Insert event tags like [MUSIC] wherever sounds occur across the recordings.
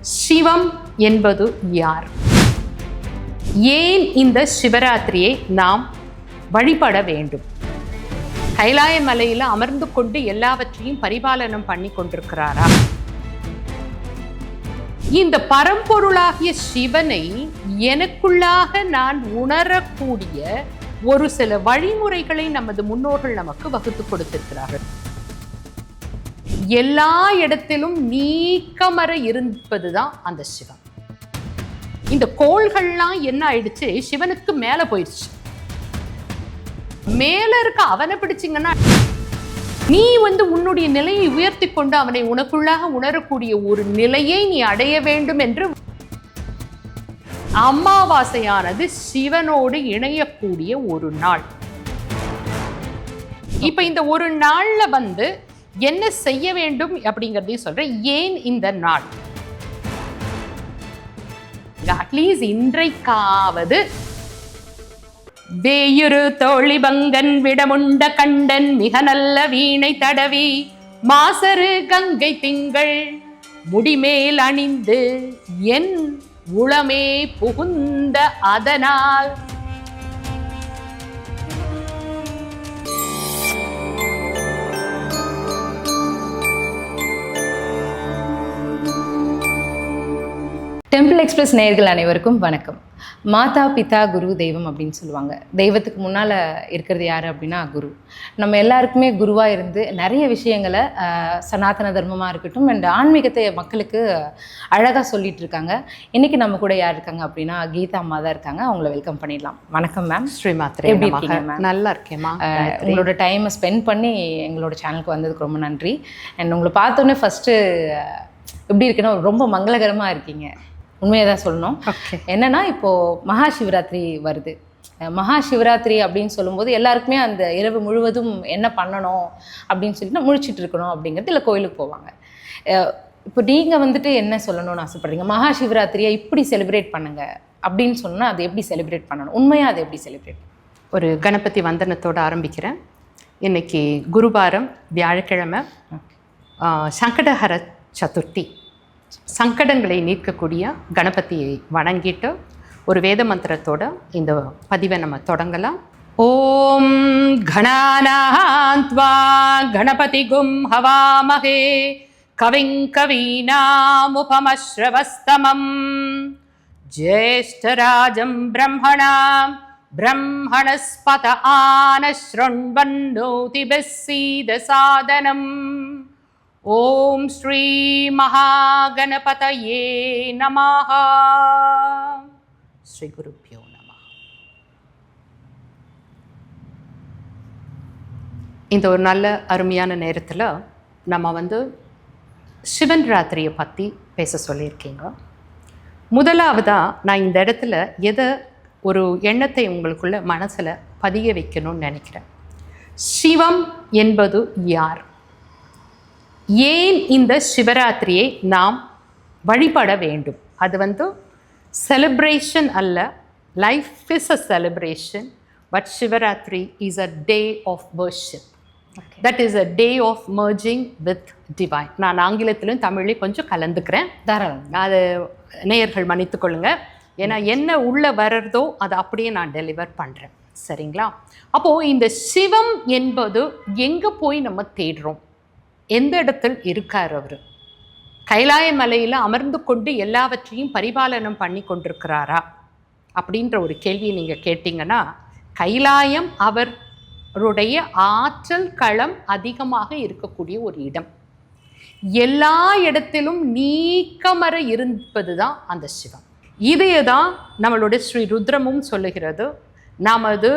சிவம் என்பது யார்? ஏன் இந்த சிவராத்திரியை நாம் வழிபட வேண்டும்? கைலாய மலையில் அமர்ந்து கொண்டு எல்லாவற்றையும் பரிபாலனம் பண்ணி கொண்டிருக்கிறாரா? இந்த பரம்பொருளாகிய சிவனை எனக்குள்ளாக நான் உணரக்கூடிய ஒரு சில வழிமுறைகளை நமது முன்னோர்கள் நமக்கு வகுத்து கொடுத்திருக்கிறார்கள். எல்லா இடத்திலும் நீக்கமர இருப்பதுதான் அந்த சிவன். இந்த கோள்கள்லாம் என்ன ஆயிடுச்சு? சிவனுக்கு மேல போயிடுச்சு. மேல இருக்க அவனை பிடிச்சிங்கன்னா நீ வந்து உன்னுடைய நிலையை உயர்த்தி கொண்டு அவனை உனக்குள்ளாக உணரக்கூடிய ஒரு நிலையை நீ அடைய வேண்டும் என்று அமாவாசையானது சிவனோடு இணையக்கூடிய ஒரு நாள். இப்ப இந்த ஒரு நாள்ல வந்து என்ன செய்ய வேண்டும் அப்படிங்கிறதையும் சொல்கிறேன் ஏன் இந்த நாள்? அட்லீஸ்ட் இன்றைக்காவது வேயுரு தோழிபங்கன் விடமுண்ட கண்டன் மிக நல்ல வீணை தடவி மாசரு கங்கை திங்கள் முடிமேல் அணிந்து என் உளமே புகுந்த அதனால் டெம்பிள் எக்ஸ்பிரஸ் நேயர்கள் அனைவருக்கும் வணக்கம். மாதா பிதா குரு தெய்வம் அப்படின்னு சொல்லுவாங்க. தெய்வத்துக்கு முன்னால் இருக்கிறது யார் அப்படின்னா குரு. நம்ம எல்லாருக்குமே குருவாக இருந்து நிறைய விஷயங்களை சனாதன தர்மமாக இருக்கட்டும் அண்ட் ஆன்மீகத்தை மக்களுக்கு அழகாக சொல்லிட்டு இருக்காங்க. இன்றைக்கி நம்ம கூட யார் இருக்காங்க அப்படின்னா கீதா அம்மா தான் இருக்காங்க. அவங்கள வெல்கம் பண்ணிடலாம். வணக்கம் மேம் ஸ்ரீமாத்திரே எப்படி. இருக்கீங்க, ma'am? நல்லா இருக்கேம்மா உங்களோட டைமை ஸ்பெண்ட் பண்ணி எங்களோட சேனலுக்கு வந்ததுக்கு ரொம்ப நன்றி. அண்ட் உங்களை பார்த்தோன்னே ஃபஸ்ட்டு எப்படி இருக்குன்னா ரொம்ப மங்களகரமாக இருக்கீங்க. உண்மையை தான் சொல்லணும் என்னன்னா இப்போ மகா சிவராத்திரி வருது. அஹ் மகா சிவராத்திரி அப்படின்னு சொல்லும்போது எல்லாருக்குமே அந்த இரவு முழுவதும் என்ன பண்ணணும் அப்படின்னு சொல்லிட்டு முழிச்சிட்டு இருக்கணும் அப்படிங்கிறது இல்லை கோயிலுக்கு போவாங்க. இப்போ நீங்கள் வந்துட்டு என்ன சொல்லணும்னு ஆசைப்படுறீங்க? மகா சிவராத்திரியை இப்படி செலிப்ரேட் பண்ணுங்க அப்படின்னு சொன்னால் அதை எப்படி செலிப்ரேட் பண்ணணும்? உண்மையாக அதை எப்படி செலிப்ரேட் ஒரு கணபதி வந்தனத்தோட ஆரம்பிக்கிறேன். இன்னைக்கு குருவாரம் வியாழக்கிழமை சங்கடஹர சதுர்த்தி. சங்கடங்களை நீக்கக்கூடிய கணபதியை வணங்கிட்டு ஒரு வேத மந்திரத்தோட இந்த பதிவை நம்ம தொடங்கலாம். ஓம் கணானாத்வா கணபதி கும் ஹவாமகே கவிங் கவீனாமுபமஸ்ரவஸ்தமம். ஜேஷ்டராஜம் பிரம்மணாம். பிரம்மணஸ்பத ஆனஸ்ருண்வன்னோதிபிஸ்ஸீத சாதனம் ॐ श्रीमहागणपतये नमः श्रीगुरुभ्यो नमः இந்த ஒரு நல்ல அருமையான நேரத்தில் நம்ம வந்து சிவன் ராத்திரியை பற்றி பேச சொல்லியிருக்கீங்க முதலாவதாக நான் இந்த இடத்துல எதை ஒரு எண்ணத்தை உங்களுக்குள்ள மனசில் பதிய வைக்கணும்னு நினைக்கிறேன் சிவம் என்பது யார் ஏன் இந்த சிவராத்திரியை நாம் வழிபட வேண்டும்? அது வந்து செலிப்ரேஷன் அல்ல. Life is a celebration but Shivaratri is a day of worship that is a day of merging with divine நான் ஆங்கிலத்திலும் தமிழ்லையும் கொஞ்சம் கலந்துக்கிறேன். தாராளம். அது நேயர்கள் மன்னித்துக் கொள்ளுங்க. ஏன்னா என்ன உள்ள வர்றதோ அதை அப்படியே நான் டெலிவர் பண்ணுறேன் சரிங்களா? அப்போது இந்த சிவம் என்பது எங்கே போய் நம்ம தேடுறோம்? எந்த இடத்தில் இருக்கார் அவர்? கைலாய மலையில் அமர்ந்து கொண்டு எல்லாவற்றையும் பரிபாலனம் பண்ணி கொண்டிருக்கிறாரா? அப்படின்ற ஒரு கேள்வியை நீங்கள் கேட்டிங்கன்னா கைலாயம் அவருடைய ஆற்றல் களம் அதிகமாக இருக்கக்கூடிய ஒரு இடம். எல்லா இடத்திலும் நீக்கமர இருப்பது தான் அந்த சிவம் இதையே தான் நம்மளுடைய ஸ்ரீ ருத்ரமும் சொல்லுகிறது நமது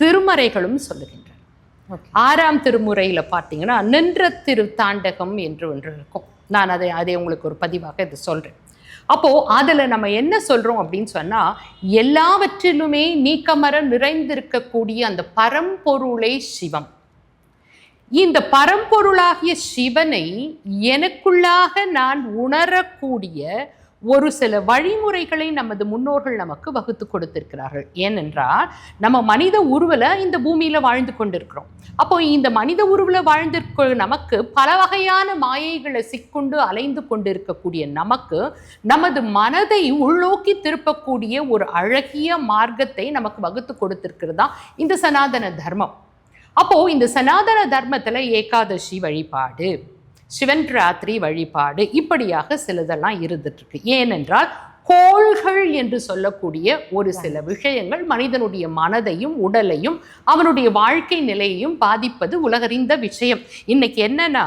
திருமறைகளும் சொல்லுகின்றன. ஆறாம் திருமுறையில் பார்த்தீங்கன்னா நின்ற திரு தாண்டகம் என்று ஒன்று இருக்கும். நான் அதை அதை உங்களுக்கு ஒரு பதிவாக இது சொல்கிறேன் அப்போது அதில் நம்ம என்ன சொல்கிறோம் அப்படின்னு சொன்னால் எல்லாவற்றிலுமே நீக்கமர நிறைந்திருக்கக்கூடிய அந்த பரம்பொருளே சிவம். இந்த பரம்பொருளாகிய சிவனை எனக்குள்ளாக நான் உணரக்கூடிய ஒரு சில வழிமுறைகளை நமது முன்னோர்கள் நமக்கு வகுத்து கொடுத்திருக்கிறார்கள். ஏனென்றால் நம்ம மனித உருவில் இந்த பூமியில் வாழ்ந்து கொண்டிருக்கிறோம். அப்போ இந்த மனித உருவில் வாழ்ந்திருக்க நமக்கு பல வகையான மாயைகளை சிக்கொண்டு அலைந்து கொண்டிருக்கக்கூடிய நமக்கு நமது மனதை உள்நோக்கி திருப்பக்கூடிய ஒரு அழகிய மார்க்கத்தை நமக்கு வகுத்து கொடுத்திருக்கிறதா இந்த சனாதன தர்மம். அப்போ இந்த சனாதன தர்மத்துல ஏகாதசி வழிபாடு சிவன் ராத்திரி வழிபாடு இப்படியாக சிலதெல்லாம் இருந்துட்டு இருக்கு ஏனென்றால் கோள்கள் என்று சொல்லக்கூடிய ஒரு சில விஷயங்கள் மனிதனுடைய மனதையும் உடலையும் அவனுடைய வாழ்க்கை நிலையையும் பாதிப்பது உலகறிந்த விஷயம். இன்னைக்கு என்னன்னா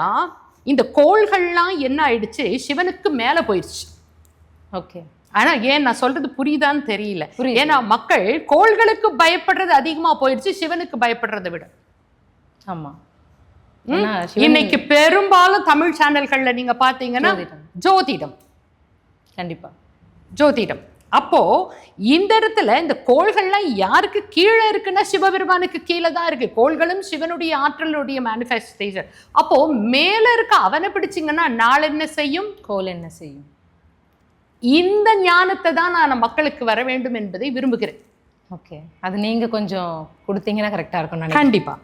இந்த கோள்கள்லாம் என்ன ஆயிடுச்சு? சிவனுக்கு மேல போயிடுச்சு ஓகே. ஆனா ஏன் நான் சொல்றது புரியுதான்னு தெரியல. ஏன்னா மக்கள் கோள்களுக்கு பயப்படுறது அதிகமா போயிடுச்சு சிவனுக்கு பயப்படுறதை விட. ஆமா. ம்? ஏன்னா சிவன் இன்னைக்கு பெரும்பாலும் தமிழ் சேனல்கள்ல நீங்க பாத்தீங்கன்னா ஜோதிடம். கண்டிப்பா. ஜோதிடம். அப்போ இந்த இடத்துல இந்த கோள்கள்லாம் யாருக்கு கீழே இருக்குன்னா சிவபெருமானுக்கு கீழே தான் இருக்கு. கோள்களும் சிவனுடைய ஆற்றலுடைய மேனிஃபெஸ்டேஷன் அப்போ மேல இருக்க அவனை பிடிச்சிங்கன்னா நாள் என்ன செய்யும்? கோல் என்ன செய்யும்? இந்த ஞானத்தை தான் நான் மக்களுக்கு வர வேண்டும் என்பதை விரும்புகிறேன். ஓகே. அது நீங்க கொஞ்சம் கொடுத்தீங்கன்னா கரெக்டா இருக்கும் கண்டிப்பா.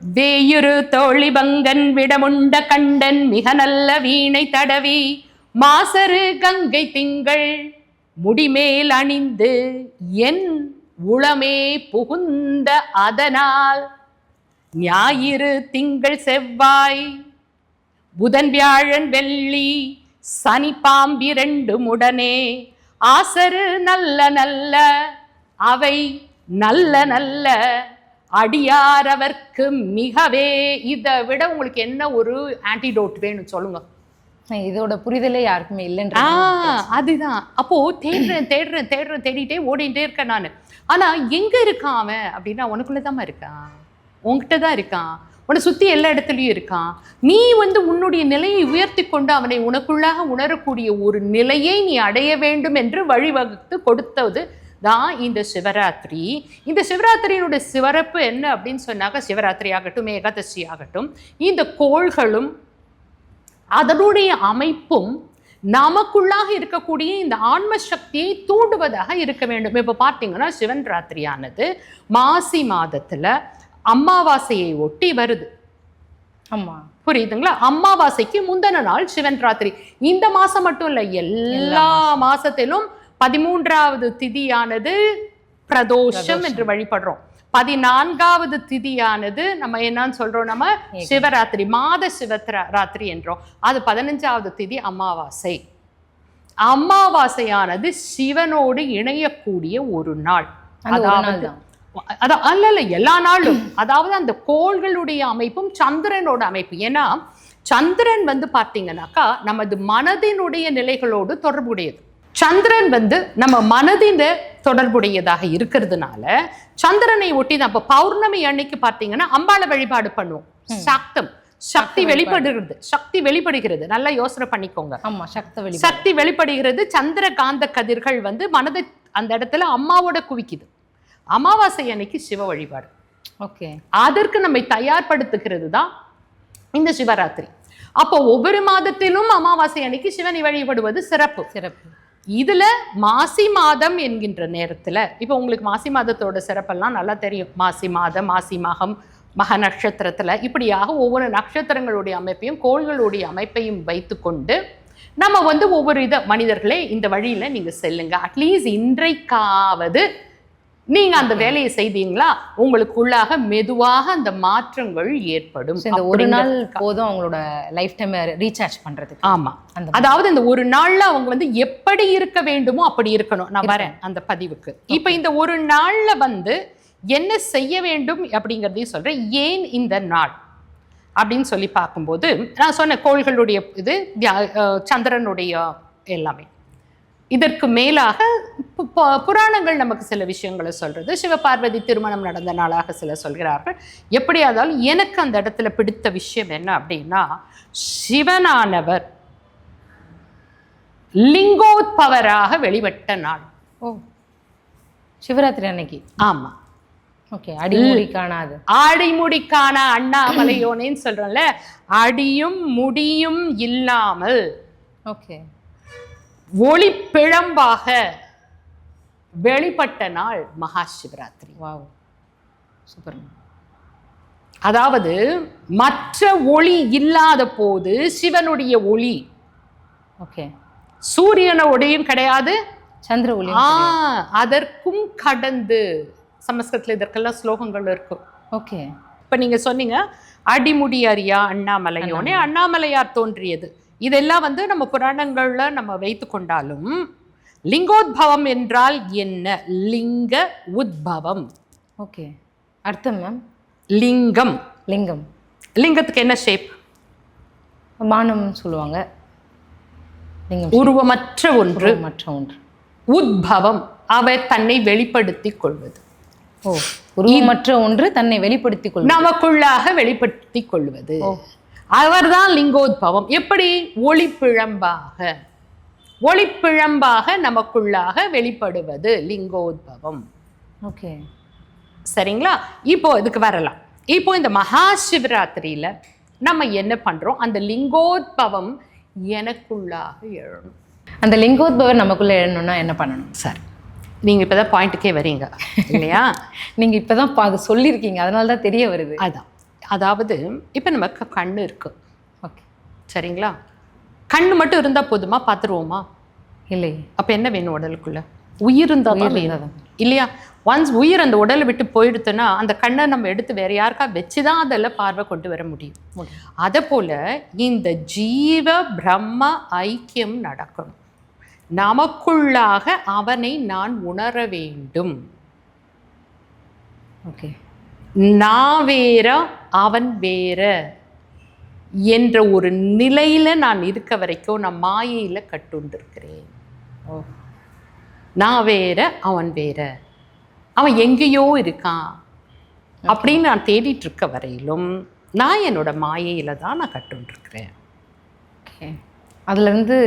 வேயுரு தோழிபங்கன் விடமுண்ட கண்டன் மிக நல்ல வீணை தடவி மாசரு கங்கை திங்கள் முடிமேல் அணிந்து என் உளமே புகுந்த அதனால். ஞாயிறு திங்கள் செவ்வாய் புதன் வியாழன் வெள்ளி சனி பாம்பிரண்டு உடனே ஆசரு நல்ல நல்ல அவை நல்ல நல்ல அடியாரவர்க்கு மிகவே. இதை விட உங்களுக்கு என்ன ஒரு ஆன்டிடோட் வேணும் சொல்லுங்க. இதோட புரிதலே யாருக்குமே இல்லைன்ற அதுதான். அப்போ தேடுறேன் தேடுறேன் தேடுறேன் தேடிட்டே ஓடிட்டே இருக்கேன் நான். ஆனா எங்க இருக்கான் அவன் அப்படின்னா உனக்குள்ளதாம்மா இருக்கான். உன்கிட்ட தான் இருக்கான். உன்னை சுத்தி எல்லா இடத்துலயும் இருக்கான். நீ வந்து உன்னுடைய நிலையை உயர்த்தி கொண்டு அவனை உனக்குள்ளாக உணரக்கூடிய ஒரு நிலையை நீ அடைய வேண்டும் என்று வழிவகுத்து கொடுத்தது தான் இந்த சிவராத்திரி. இந்த சிவராத்திரியினுடைய சிறப்பு என்ன அப்படின்னு சொன்னாக்க சிவராத்திரி ஆகட்டும் ஏகாதசி ஆகட்டும் இந்த கோள்களும் அதனுடைய அமைப்பும் நமக்குள்ளாக இருக்கக்கூடிய இந்த ஆன்ம சக்தியை தூண்டுவதாக இருக்க வேண்டும். இப்போ பார்த்தீங்கன்னா சிவன் ராத்திரியானது மாசி மாதத்துல அமாவாசையை ஒட்டி வருது. ஆமா. புரியுதுங்களா? அமாவாசைக்கு முந்தின நாள் சிவன் ராத்திரி. இந்த மாசம் மட்டும் இல்ல எல்லா மாசத்திலும் பதிமூன்றாவது திதியானது பிரதோஷம் என்று வழிபடுறோம். பதினான்காவது திதியானது நம்ம என்னன்னு சொல்றோம் நம்ம சிவராத்திரி மாத சிவத்ரா ராத்திரி என்றோம். அது பதினஞ்சாவது திதி அமாவாசை. அமாவாசையானது சிவனோடு இணையக்கூடிய ஒரு நாள். அதாவது தான் அதான் அல்ல இல்ல எல்லா நாளும். அதாவது அந்த கோள்களுடைய அமைப்பும் சந்திரனோட அமைப்பு. ஏன்னா சந்திரன் வந்து பார்த்தீங்கன்னாக்கா நமது மனதினுடைய நிலைகளோடு தொடர்புடையது. சந்திரன் வந்து நம்ம மனதின் தொடர்புடையதாக இருக்கிறதுனால சந்திரனை ஒட்டி தான் இப்போ பௌர்ணமி அன்னைக்கு பார்த்தீங்கன்னா அம்பாளை வழிபாடு பண்ணுவோம். சாக்தம் சக்தி வெளிப்படுகிறது. சக்தி வெளிப்படுகிறது. நல்லா யோசனை பண்ணிக்கோங்க. ஆமா சக்த வெளி சக்தி வெளிப்படுகிறது. சந்திர காந்த கதிர்கள் வந்து மனதை அந்த இடத்துல அம்மாவோட குவிக்குது. அமாவாசை அன்னைக்கு சிவ வழிபாடு. ஓகே. அதற்கு நம்மை தயார்படுத்துகிறது தான் இந்த சிவராத்திரி. அப்போ ஒவ்வொரு மாதத்திலும் அமாவாசை அன்னைக்கு சிவனை வழிபடுவது சிறப்பு. சிறப்பு. இதில் மாசி மாதம் என்கின்ற நேரத்தில் இப்போ உங்களுக்கு மாசி மாதத்தோட சிறப்பெல்லாம் நல்லா தெரியும். மாசி மாதம் மாசி மகம் மக நட்சத்திரத்தில் இப்படியாக ஒவ்வொரு நட்சத்திரங்களுடைய அமைப்பையும் கோள்களுடைய அமைப்பையும் வைத்துக்கொண்டு நம்ம வந்து ஒவ்வொரு இதை மனிதர்களே இந்த வழியில் நீங்கள் செல்லுங்கள் அட்லீஸ்ட் இன்றைக்காவது நீங்க அந்த வேலையை செய்தீங்களா? உங்களுக்குள்ளாக மெதுவாக அந்த மாற்றங்கள் ஏற்படும். இந்த ஒரு நாள் போதும் அவங்களோட லைஃப் டைம் ரீசார்ஜ் பண்றதுக்கு. ஆமா. அதாவது இந்த ஒரு நாள்ல அவங்க வந்து எப்படி இருக்க வேண்டுமோ அப்படி இருக்கணும். நான் வரேன் அந்த பதிவுக்கு. இப்ப இந்த ஒரு நாள்ல வந்து என்ன செய்ய வேண்டும் அப்படிங்கிறதையும் சொல்றேன். ஏன் இந்த நாள்? அப்படின்னு சொல்லி பார்க்கும்போது நான் சொன்ன கோள்களுடைய இது சந்திரனுடைய எல்லாமே. இதற்கு மேலாக புராணங்கள் நமக்கு சில விஷயங்களை சொல்றது. சிவபார்வதி திருமணம் நடந்த நாளாக சில சொல்கிறார்கள். எப்படி ஆனாலும் எனக்கு அந்த இடத்துல பிடித்த விஷயம் என்ன அப்படின்னா சிவனானவர் லிங்கோத்பவராக வெளிப்பட்ட நாள். ஓ சிவராத்திரி அன்னைக்கு? ஆமா. ஓகே அடிமுடி காணாது. ஆடிமுடிக்கான அண்ணாமலையோனேன்னு சொல்றோம்ல அடியும் முடியும் இல்லாமல் ஓகே. ஒளி பிழம்பாக வெளிப்பட்ட நாள் மகா சிவராத்திரி வாவ் சூப்பர் அதாவது மற்ற ஒளி இல்லாத போது சிவனுடைய ஒளி. ஓகே சூரியன ஒளியும் கிடையாது. சந்திர ஒளி ஆ அதற்கும் கடந்து. சமஸ்கிருதத்துல இதற்கெல்லாம் ஸ்லோகங்கள் இருக்கும் ஓகே இப்ப நீங்க சொன்னீங்க அடிமுடி அறியா அண்ணாமலையோனே அண்ணாமலையார் தோன்றியது. இதெல்லாம் வந்து நம்ம புராணங்கள்ல நம்ம வைத்து கொண்டாலும் லிங்கோத்பவம் என்றால் என்ன? லிங்க உத்பவம். ஓகே. அர்த்தம் மேம் லிங்கம். லிங்கம். லிங்கத்துக்கு என்ன ஷேப் மானம் சொல்லுவாங்க. உருவமற்ற ஒன்று. மற்ற ஒன்று. உத்பவம். அவர் தன்னை வெளிப்படுத்திக் கொள்வது. ஓ உருவமற்ற ஒன்று தன்னை வெளிப்படுத்திக் கொள்ளும் நமக்குள்ளாக வெளிப்படுத்திக் கொள்வது. அவர்தான் லிங்கோத்பவம். எப்படி? ஒளிப்பிழம்பாக. ஒளிப்பிழம்பாக நமக்குள்ளாக வெளிப்படுவது லிங்கோத்பவம். ஓகே. சரிங்களா? இப்போ இதுக்கு வரலாம். இப்போ இந்த மகா சிவராத்திரியில நம்ம என்ன பண்றோம்? அந்த லிங்கோத்பவம் எனக்குள்ளாக எழணும் அந்த லிங்கோத்பவர் நமக்குள்ள எழணும்னா என்ன பண்ணணும்? சரி. நீங்க இப்பதான் பாயிண்ட்டுக்கே வரீங்க. இல்லையா? [LAUGHS] நீங்க இப்பதான் பா- அது சொல்லியிருக்கீங்க. அதனால தான் தெரிய வருது. அதான். அதாவது இப்போ நமக்கு கண்ணு இருக்கு. ஓகே. சரிங்களா? கண்ணு மட்டும் இருந்தா போதுமா? பார்த்துருவோமா இல்லை. அப்ப என்ன வேணும் உடலுக்குள்ள? உயிர் இருந்தா தான் வேணும். இல்லையா? ஒன்ஸ் உயிர் அந்த உடலை விட்டு போயிடுத்துன்னா அந்த கண்ணை நம்ம எடுத்து வேற யாருக்கா வச்சு தான் அதில் பார்வை கொண்டு வர முடியும். முடியும். அதை போல இந்த ஜீவ பிரம்ம ஐக்கியம் நடக்கணும் நமக்குள்ளாக அவனை நான் உணர வேண்டும். ஓகே. நான் வேற அவன் வேற என்ற ஒரு நிலையில நான் இருக்க வரைக்கும் நான் மாயையில கட்டுண்டிருக்கிறேன். ஓ. நான் வேற அவன் வேற. அவன் எங்கேயோ இருக்கான். அப்படின்னு நான் தேடிட்டு இருக்க வரையிலும் நான் என்னோட மாயையில தான் நான் கட்டுண்டிருக்கிறேன். ஓகே. அதுல இருந்து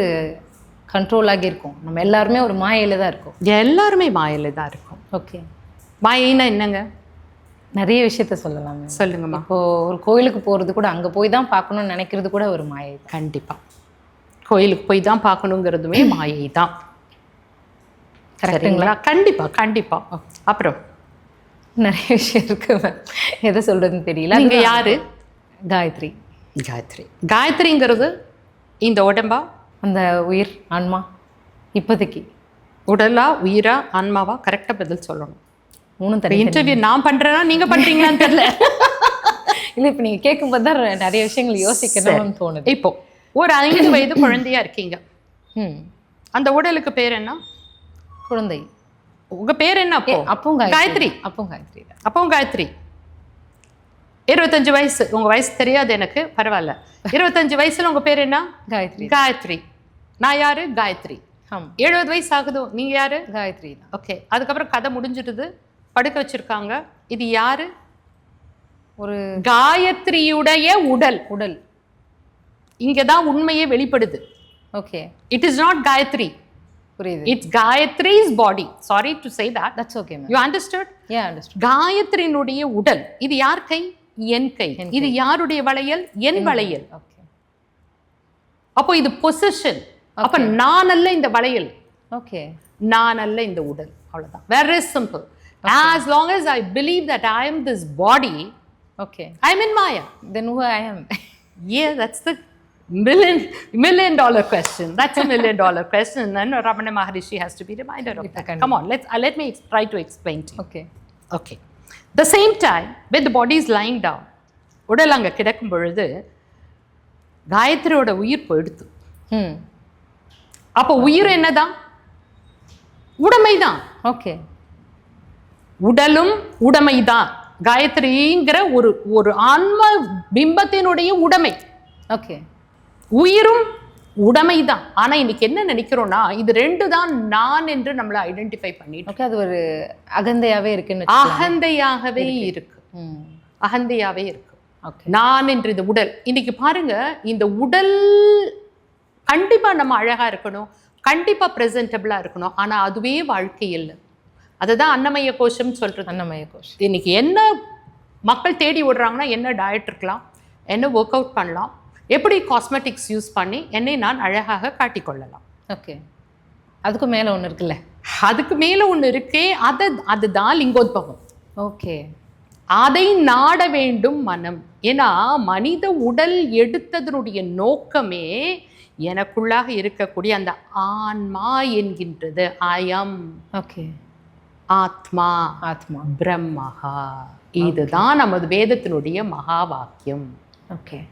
கண்ட்ரோல் ஆகி இருக்கும். நம்ம எல்லாருமே ஒரு மாயையில தான் இருக்கோம். எல்லாருமே மாயையில தான் இருக்கும். ஓகே. மாயைன்னா என்னங்க? நிறைய விஷயத்த சொல்லலாம். சொல்லுங்கம்மா. இப்போ ஒரு கோயிலுக்கு போறது கூட அங்க போய் தான் பார்க்கணும்னு நினைக்கிறது கூட ஒரு மாயை தான். கண்டிப்பா. கோயிலுக்கு போய் தான் பார்க்கணுங்கிறதுமே மாயை தான். சரிங்களா? கண்டிப்பா கண்டிப்பா. அப்புறம்? நிறைய விஷயம் இருக்கு. எதை சொல்றதுன்னு தெரியல. அதுதான் யாரு? காயத்ரி. காயத்ரி. காயத்ரிங்கிறது இந்த உடம்பா? அந்த உயிர் ஆன்மா இப்போதைக்கு. உடலா உயிரா ஆன்மாவா? கரெக்டா பதில் சொல்லணும். மூணும் தனி இன்டர்வியூ நான் பண்றேனா நீங்க பண்றீங்களான்னு தெரியல. [LAUGHS] இல்லை இப்போ நீங்க கேட்கும்போது தான் நிறைய விஷயங்கள் யோசிக்கணும்னு தோணுது. இப்போ ஒரு ஐந்து வயது குழந்தையா இருக்கீங்க. ம். அந்த உடலுக்கு பேர் என்ன? குழந்தை. உங்க பேர் என்ன அப்போ? அப்பவும் காயத்ரி. அப்பவும் காயத்ரி தான். அப்போ காயத்ரி. இருபத்தஞ்சு வயசு உங்க வயசு தெரியாது எனக்கு பரவாயில்ல. இருபத்தஞ்சு வயசுல உங்க பேர் என்ன? காயத்ரி. காயத்ரி. நான் யாரு? காயத்ரி. எழுபது வயசு ஆகுது? நீங்க யாரு? காயத்ரி ஓகே அதுக்கப்புறம் கதை முடிஞ்சிடுது. படுக்க வச்சிருக்காங்க. இது யாரு? ஒரு காயத்ரியுடைய உடல் உடல். இங்கே தான் உண்மையே வெளிப்படுது. Okay it is not Gayatri புரியுது. It's Gayatri's body sorry to say that that's okay you understood and understand காயத்ரியினுடைய உடல். இது யார் கை? என் கை. இது யாருடைய வளையல்? என் வளையல். ஓகே அப்போ இது பொசிஷன் அப்ப நான் அல்ல இந்த வளையல். ஓகே நான் அல்ல இந்த உடல். அவ்வளவுதான். Very simple as long as i believe that i am this body okay i'm in maya then who I am Yeah, that's the million million dollar question. That's a million dollar question, and Ramana Maharishi has to be reminded of that. Come on, let's uh, let me try to explain to you. Okay Okay. The same time, when the body is lying down, உடல் அங்கே கிடக்கும் பொழுது காயத்ரியோட உயிர் போயிடுது அப்போ உயிர் என்னதான் உடைமைதான் okay உடலும் உடைமைதான். காயத்ரிங்கிற ஒரு ஒரு ஆன்ம பிம்பத்தினுடைய உடைமை. ஓகே உயிரும் உடைமைதான். ஆனா இன்னைக்கு என்ன நினைக்கிறோம்னா இது ரெண்டு தான் நான் என்று நம்மளை ஐடென்டிஃபை பண்ணிட்டு ஓகே அது ஒரு அகந்தையாவே இருக்குன்னு. அகந்தையாகவே இருக்கு. ம். அகந்தையாவே இருக்கு. ஓகே நான் என்று இது உடல். இன்னைக்கு பாருங்க இந்த உடல் கண்டிப்பா நம்ம அழகா இருக்கணும். கண்டிப்பா ப்ரெசன்டபிளா இருக்கணும். ஆனா அதுவே வாழ்க்கை இல்லை அதுதான் அன்னமய கோஷம் சொல்றது. அன்னமய கோஷ் இன்னைக்கு என்ன மக்கள் தேடி விடுறாங்கன்னா என்ன டயட் இருக்கலாம் என்ன ஒர்க் அவுட் பண்ணலாம் எப்படி காஸ்மெட்டிக்ஸ் யூஸ் பண்ணி என்னை நான் அழகாக காட்டிக்கொள்ளலாம் ஓகே அதுக்கும் மேலே ஒன்று இருக்குல்ல? அதுக்கு மேல ஒண்ணு இருக்கே அது அதுதான் லிங்கோத்பவம். ஓகே அதை நாட வேண்டும் மனம். ஏன்னா மனித உடல் எடுத்ததனுடைய நோக்கமே எனக்குள்ளாக இருக்கக்கூடிய அந்த ஆன்மா என்கின்றது. அயம் ஓகே ஆத்மா ஆத்மா. பிரம்மஹா. இதுதான் நமது வேதத்தினுடைய மகா வாக்கியம். ஓகே